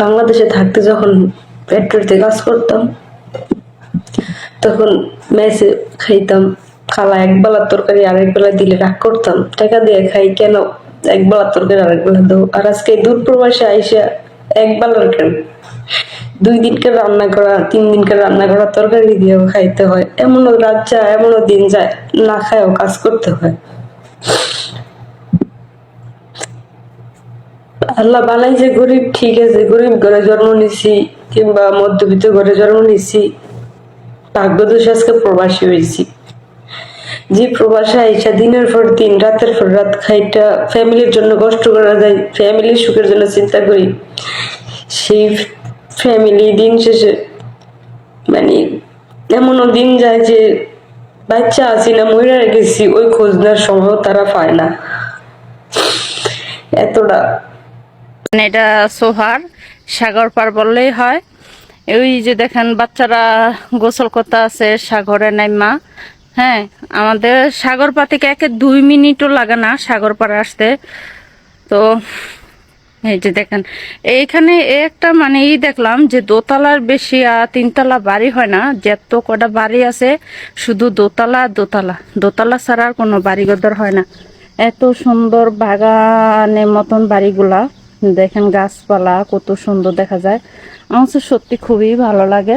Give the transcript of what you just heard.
বাংলাদেশে থাকতে যখন ফ্যাক্টরিতে কাজ করতাম, তখন মেসে খাইতাম, খালা এক বেলার তরকারি আরেক বেলা দিলে রাগ করতাম, টাকা দিয়ে খাই কেন? এক বেলার তরকারি আরেক বেলা দাও আর আজকে দূর প্রবাসে আইসা এক বেলার কেন? দুই দিনকে রান্না করা, তিন দিনকে রান্না করা তরকারি দিয়েও খাইতে হয়। এমনও রাত যায়, এমনও দিন যায়, না খায়ও কাজ করতে হয়। আল্লাহ বানাই যে গরিব, ঠিক আছে, গরিব ঘরে জন্ম নিছি, কিংবা মধ্যবিত্ত ঘরে জন্ম নিছি। ভাগ্য দোষ আজকে প্রবাসী হয়েছি যে প্রবাসে আইসা দিনের পর দিন, রাতের পর রাত খাইটা ফ্যামিলির জন্য কষ্ট করা যায় ফ্যামিলির সুখের জন্য চিন্তা করি। সেই ফ্যামিলি দিন শেষে মানে এমনও দিন যায় যে বাচ্চা আছি না মহিলা গেছি, ওই খোঁজ নেওয়ার সময়ও তারা পায় না। এতটা এটা সোহার, সাগর পার বললেই হয়। ওই যে দেখেন, বাচ্চারা গোসল করতে আছে সাগরে নাইমা। হ্যাঁ আমাদের সাগর পা থেকে একে দুই মিনিটও লাগে না সাগর পাড়ে আসতে। তো এই যে দেখেন, এইখানে একটা মানে ই দেখলাম যে দোতলার বেশি আর তিনতলা বাড়ি হয় না। যত কটা বাড়ি আছে, শুধু দোতলা দোতলা। দোতলা ছাড়া আর কোনো বাড়িঘর হয় না। এত সুন্দর বাগানের মতন বাড়িগুলা। দেখেন গাছপালা কত সুন্দর দেখা যায়। আমার সত্যি খুবই ভালো লাগে।